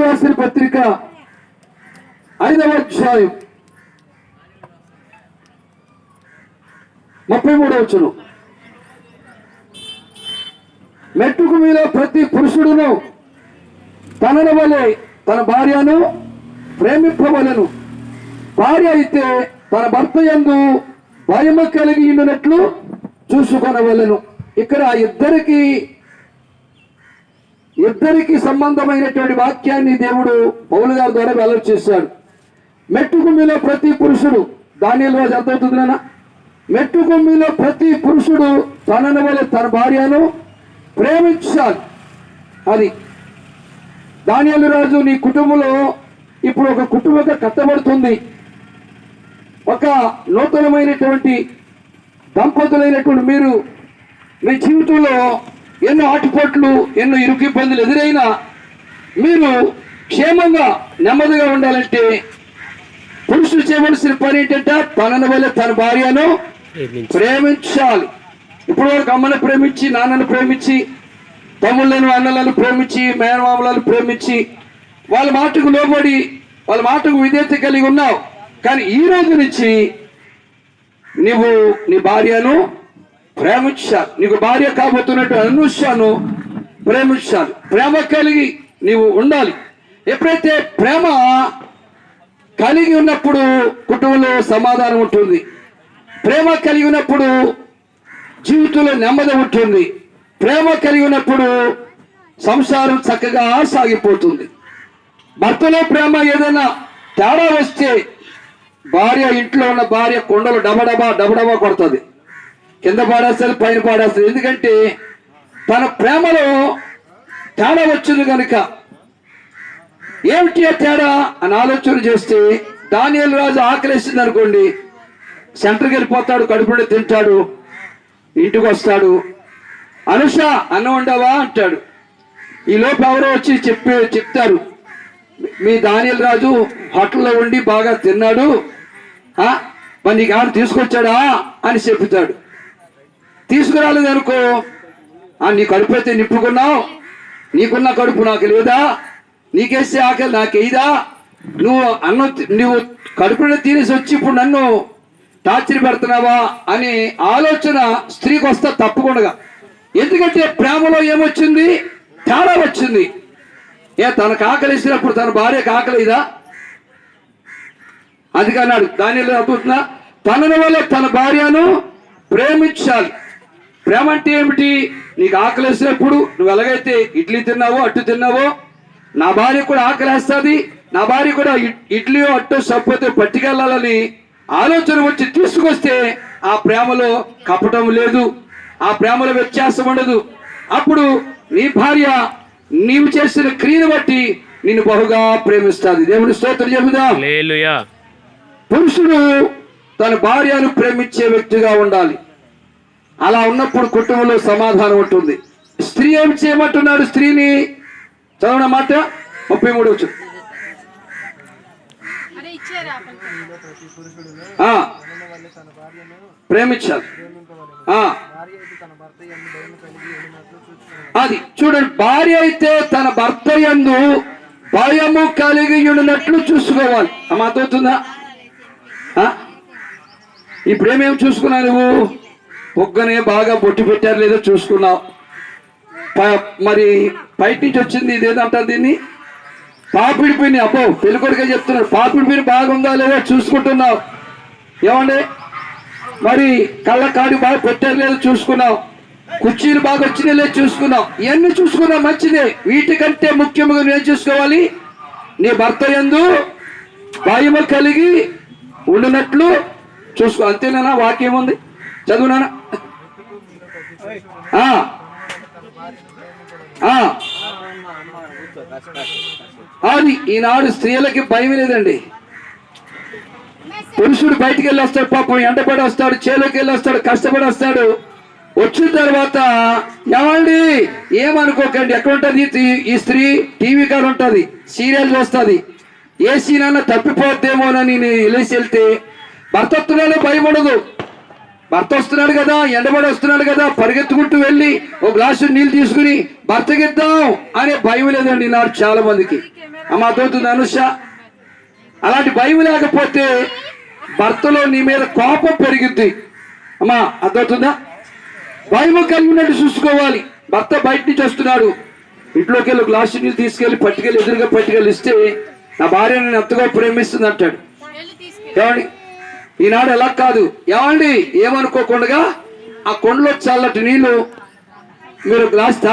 రాసిన పత్రిక ఐదవ అధ్యాయం ముప్పై మూడవ వచ్చును మెట్టుకు మీద ప్రతి పురుషుడును తనను వలె తన భార్యను ప్రేమింపవలను. భార్య అయితే తన భర్త ఎందు భయము కలిగి ఉన్నట్లు చూసుకొనవలను. ఇక్కడ ఇద్దరికి ఇద్దరికి సంబంధమైనటువంటి వాక్యాన్ని దేవుడు పౌలు గారి ద్వారా వెల్లడి చేశాడు. మెట్టుకుమ్మిలో ప్రతి పురుషుడు దాని రోజు అర్థమవుతుంది నాన్న? మెట్టుకుమ్మిలో ప్రతి పురుషుడు తనను వల్ల తన భార్యను ప్రేమించాలి. అది దానియలు రాజు నీ కుటుంబంలో ఇప్పుడు ఒక కుటుంబంగా కట్టబడుతుంది. ఒక నూతనమైనటువంటి దంపతులైనటువంటి మీరు మీ జీవితంలో ఎన్నో ఆటుపోట్లు ఎన్నో ఇరుకు ఇబ్బందులు ఎదురైనా మీరు క్షేమంగా నెమ్మదిగా ఉండాలంటే పురుషుడు చేయవలసిన పని ఏంటంటే తనను వల్ల తన భార్యను ప్రేమించాలి. ఇప్పుడు వరకు అమ్మను ప్రేమించి నాన్నను ప్రేమించి తమ్ముళ్ళను అన్నలను ప్రేమించి మేనమామలను ప్రేమించి వాళ్ళ మాటకు లోబడి వాళ్ళ మాటకు విధేయత కలిగి ఉన్నావు. కానీ ఈ రోజు నుంచి నీవు నీ భార్యను ప్రేమించాలి నీకు భార్య కాబోతున్నట్టు అనుష్యాను ప్రేమించాలి ప్రేమ కలిగి నీవు ఉండాలి. ఎప్పుడైతే ప్రేమ కలిగి ఉన్నప్పుడు కుటుంబంలో సమాధానం ఉంటుంది. ప్రేమ కలిగి ఉన్నప్పుడు జీవితంలో నెమ్మది ఉంటుంది. ప్రేమ కలిగి ఉన్నప్పుడు సంసారం చక్కగా సాగిపోతుంది. భర్తలో ప్రేమ ఏదైనా తేడా వస్తే భార్య ఇంట్లో ఉన్న భార్య కొండలు డబడబా డబడబా కొడుతుంది. కింద పాడేస్తారు పైన పాడేస్తారు ఎందుకంటే తన ప్రేమలో తేడా వచ్చింది కనుక ఏమిటి ఆ తేడా? అని ఆలోచన చేస్తే దానియల్ రాజు ఆకలిస్తుంది అనుకోండి. సెంటర్కి వెళ్ళిపోతాడు కడుపుండి తింటాడు ఇంటికి వస్తాడు. అనుష అన్నం ఉండవా అంటాడు. ఈ లోపు ఎవరో వచ్చి చెప్పి చెప్తారు. మీ దానియల్ రాజు హోటల్లో ఉండి బాగా తిన్నాడు. మరి నీకు ఏమైనా తీసుకొచ్చాడా? అని చెప్తాడు. తీసుకురాలేదు అనుకో. నీ కడుపు అయితే నిప్పుకున్నావు నీకున్న కడుపు నాకు లేదా? నీకేస్తే ఆకలి నాకేదా నువ్వు అన్న నువ్వు కడుపులో తీరేసి వచ్చి ఇప్పుడు నన్ను టార్చర్ పెడుతున్నావా అనే ఆలోచన స్త్రీకి వస్తా తప్పకుండా. ఎందుకంటే ప్రేమలో ఏమొచ్చింది? తేడా వచ్చింది. ఏ తనకు ఆకలిసినప్పుడు తన భార్యకు ఆకలిదా అందుకన్నాడు దానిలో అడుగుతున్నా తనని వల్ల తన భార్యను ప్రేమించాలి. ప్రేమ అంటే ఏమిటి? నీకు ఆకలేసినప్పుడు నువ్వు ఎలాగైతే ఇడ్లీ తిన్నావో అట్టు తిన్నావో నా భార్య కూడా ఆకలేస్తుంది నా భార్య కూడా ఇడ్లీ అట్టు సరిపోతే పట్టుకెళ్ళాలని ఆలోచన వచ్చి తీసుకొస్తే ఆ ప్రేమలో కపటం లేదు ఆ ప్రేమలో వ్యత్యాసం ఉండదు. అప్పుడు నీ భార్య నీవు చేసిన క్రియను బట్టి నిన్ను బహుగా ప్రేమిస్తుంది. దేవుని స్తోత్రం చెబుదాం. పురుషుడు తన భార్యను ప్రేమించే వ్యక్తిగా ఉండాలి. అలా ఉన్నప్పుడు కుటుంబంలో సమాధానం ఉంటుంది. స్త్రీ ఏం చేయమంటున్నాడు స్త్రీని? చదవన మాట? ముప్పై మూడు వచ్చు ప్రేమించాలి. అది చూడండి భార్య అయితే తన భర్త యందు భయము కలిగి ఉన్నట్లు చూసుకోవాలి. ఆ మాట అవుతుందా? ఆ? ఇప్పుడు ఏమేమి చూసుకున్నావు నువ్వు? పొగ్గనే బాగా బొట్టి పెట్టారు లేదో చూసుకున్నాం. ప- మరి బయట నుంచి వచ్చింది ఇదేదంటారు దీన్ని? పాపిడి పిన్ని అబ్బో పెళ్ళికొడుకే చెప్తున్నారు. పాపిడి పిన్ని బాగుందా లేదో చూసుకుంటున్నావు ఏమండి? మరి కళ్ళ కాడి బాగా పెట్టారు లేదో చూసుకున్నావు కుర్చీలు బాగా వచ్చినాయి లేదో చూసుకున్నాం. ఇవన్నీ చూసుకున్నాం మంచిదే. వీటికంటే ముఖ్యంగా నేను ఏం చూసుకోవాలి? నీ భర్త యందు భయము కలిగి ఉండినట్లు చూసుకో. అంతేనా వాక్యం ఉంది? చదువునానా? అది ఈనాడు స్త్రీలకి భయం లేదండి. పురుషుడు బయటికి వెళ్ళి వస్తాడు పాపం ఎండపడి వస్తాడు చేలోకి వెళ్ళి వస్తాడు కష్టపడి వస్తాడు వచ్చిన తర్వాత ఏమండి? ఏమనుకోకండి ఎక్కడ ఉంటుంది ఈ- ఈ స్త్రీ టీవీ కాడ ఉంటుంది సీరియల్ చూస్తుంది. ఏ సీన్ అన్నా తప్పిపోద్దేమోనని నేను వెళ్ళేసి వెళ్తే భర్తత్వంలో భయం ఉండదు. భర్త వస్తున్నాడు కదా ఎండబడి వస్తున్నాడు కదా పరిగెత్తుకుంటూ వెళ్ళి ఒక గ్లాసు నీళ్ళు తీసుకుని భర్తకి ఇద్దాం అనే భయం లేదండి ఈనాడు చాలా మందికి అమ్మ అర్థమవుతుంది అనుష? అలాంటి భయం లేకపోతే భర్తలో నీ మీద కోపం పెరుగుద్ది. అమ్మా అర్థమవుతుందా? భయం కలిగి ఉన్నట్టు చూసుకోవాలి. భర్త బయట నుంచి వస్తున్నాడు. ఇంట్లోకి వెళ్ళి గ్లాసు నీళ్ళు తీసుకెళ్ళి పట్టుకెళ్ళి ఎదురుగా పట్టుకెళ్ళి ఇస్తే నా భార్య నేను ఎంతగా ప్రేమిస్తుంది అంటాడు ఏమండి? ఈనాడు ఎలా కాదు. ఏమండి? ఏమనుకోకుండా ఆ కొండలో చల్లటి నీళ్ళు మీరు గ్లాస్